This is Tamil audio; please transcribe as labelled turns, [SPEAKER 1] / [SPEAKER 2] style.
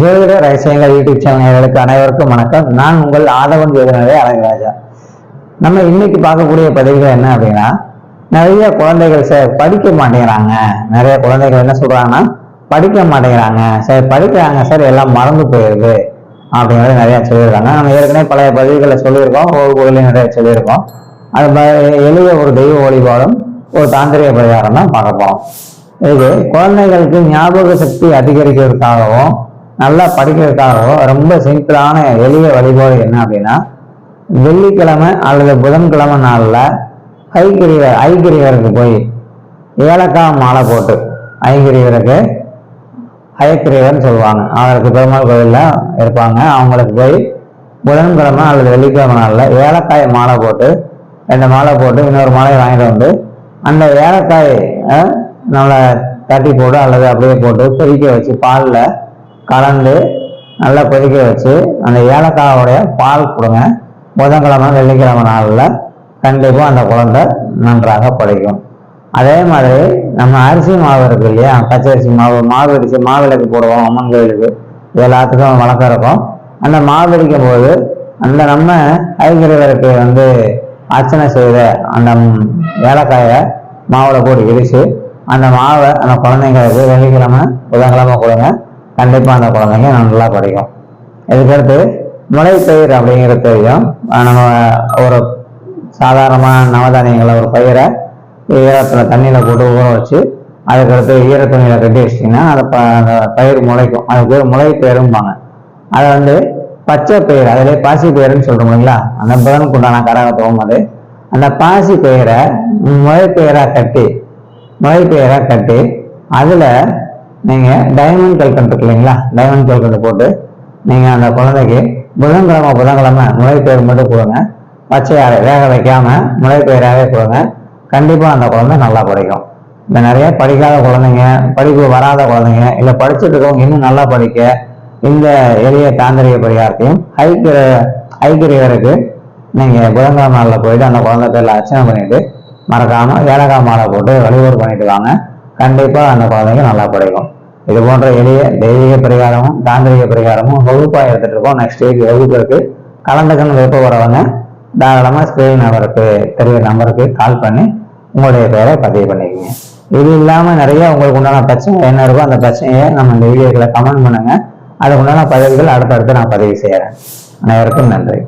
[SPEAKER 1] ஜோதிட ரகசியங்கள் யூடியூப் சேனல்களுக்கு அனைவருக்கும் வணக்கம். நான் உங்கள் ஆதவன் ஜோதிடரே அழகராஜா நம்ம இன்னைக்கு பார்க்கக்கூடிய பதிவுகள் என்ன அப்படின்னா நிறைய குழந்தைகள் சார் படிக்க மாட்டேங்கிறாங்க. நிறைய குழந்தைகள் என்ன சொல்றாங்கன்னா படிக்க மாட்டேங்கிறாங்க. சார் படிக்கிறாங்க சார் எல்லாம் மறந்து போயிடுது அப்படிங்கிறத நிறைய சொல்லியிருக்காங்க. நம்ம ஏற்கனவே பழைய பதிவுகளை சொல்லியிருக்கோம் ஒவ்வொரு கோயிலையும் நிறைய சொல்லியிருக்கோம். அது எளிய ஒரு தெய்வ வழிபாடும் ஒரு தாந்திரிக பரிகாரம் தான் பார்க்க போறோம். இது குழந்தைகளுக்கு ஞாபக சக்தி அதிகரிக்கிறதுக்காகவும் நல்லா படிக்கிறதுக்காகவும் ரொம்ப சிம்பிளான எளிய வழிபாடு என்ன அப்படின்னா வெள்ளிக்கிழமை அல்லது புதன்கிழமை நாளில் ஐக்கிரியர் ஐக்கிரியருக்கு போய் ஏலக்காய் மாலை போட்டு ஐக்கிரியருக்கு ஐக்கிரியர்னு சொல்லுவாங்க. அவருக்கு பெருமாள் கோவிலில் இருப்பாங்க. அவங்களுக்கு போய் புதன்கிழமை அல்லது வெள்ளிக்கிழமை நாளில் ஏலக்காய் மாலை போட்டு ரெண்டு மாலை போட்டு இன்னொரு மாலையை வாங்கிட்டு வந்து அந்த ஏலக்காய் நம்மளை தட்டி போட்டு அல்லது அப்படியே போட்டு கொதிக்க வச்சு பாலில் கலந்து நல்லா கொதிக்க வச்சு அந்த ஏலக்காயோடைய பால் கொடுங்க. புதன்கிழமை வெள்ளிக்கிழமை நாளில் கண்டிப்பாக அந்த குழந்தை நன்றாக படைக்கும். அதே மாதிரி நம்ம அரிசி மாவு இருக்கு இல்லையா? பச்சரிசி மாவு மாவு அடிச்சு மாவிளக்கு போடுவோம் அம்மன் கோயிலுக்கு. இது எல்லாத்துக்கும் வழக்கம் இருக்கும். அந்த மாவு அடிக்கும் போது அந்த நம்ம ஐங்கிரவருக்கு வந்து அர்ச்சனை செய்த அந்த ஏலக்காயை மாவில் போட்டு இடிச்சு அந்த மாவை அந்த குழந்தைங்களுக்கு வெள்ளிக்கிழமை புதன்கிழமை கொடுங்க. கண்டிப்பாக அந்த குழந்தைங்க நல்லா படிக்கும். இதுக்கடுத்து முளைப்பயிர் அப்படிங்கிறது தெரியும் நம்ம ஒரு சாதாரணமான நவதானியங்களை ஒரு பயிரை ஈரத்தில் தண்ணியில் போட்டு ஊற வச்சு அதுக்கடுத்து ஈர துணியில் கட்டி வச்சிட்டிங்கன்னா அதை ப அந்த பயிர் முளைக்கும். அதுக்கு பேர் முளைப்பயிறும்பாங்க அதை வந்து பச்சை பயிர் அதிலே பாசி பயிறுன்னு சொல்கிறோம் இல்லைங்களா? அந்த புதனுக்கு உண்டான கரகத்துவம் அது. அந்த பாசி பயிரை முளைப்பயிராக கட்டி முளைப்பயிராக கட்டி அதில் நீங்கள் டைமண்ட் கல்கண்டு இருக்கு இல்லைங்களா டைமண்ட் கல்கண்டு போட்டு நீங்கள் அந்த குழந்தைக்கு புதன்கிழமை புதன்கிழமை முளைப்பயிர் மட்டும் கொடுங்க பச்சையாரை வேக வைக்காமல் முளைப்பயிராகவே கொடுங்க கண்டிப்பாக அந்த குழந்தை நல்லா படிக்கும். இந்த நிறைய படிக்காத குழந்தைங்க படிப்பு வராத குழந்தைங்க இல்லை படிச்சுட்டு இருக்கவங்க இன்னும் நல்லா படிக்க இந்த எளிய தாந்திரிக பரிகாரத்தையும் ஐக்கிர ஐக்கிரியருக்கு நீங்கள் புதன்கிழமை நாளில் போயிட்டு அந்த குழந்தை பேரில் அர்ச்சனை பண்ணிவிட்டு மறக்காமல் ஏலக்காய் மாலை போட்டு வழிபாடு பண்ணிட்டு வாங்க. கண்டிப்பாக அந்த குழந்தைங்க நல்லா படைக்கும். இது போன்ற எளிய தெய்வீக பரிகாரமும் தாந்திரிக பரிகாரமும் வகுப்பாக எடுத்துட்டு இருக்கோம். நெக்ஸ்ட் வீக் வகுப்பு இருக்கு கலந்துக்கணும் விருப்பம் வரவங்க தாராளமாக ஸ்கிரீன் நம்பருக்கு தெரிகிற நம்பருக்கு கால் பண்ணி உங்களுடைய பேரை பதிவு பண்ணிக்கோங்க. இது இல்லாமல் நிறைய உங்களுக்கு உண்டான பிரச்சனை என்ன இருக்கோ அந்த பிரச்சனையை நம்ம இந்த வீடியோக்களை கமெண்ட் பண்ணுங்கள் அதுக்கு உண்டான பதிவுகள் அடுத்தடுத்து நான் பதிவு செய்கிறேன் அனைவருக்கும் நன்றி.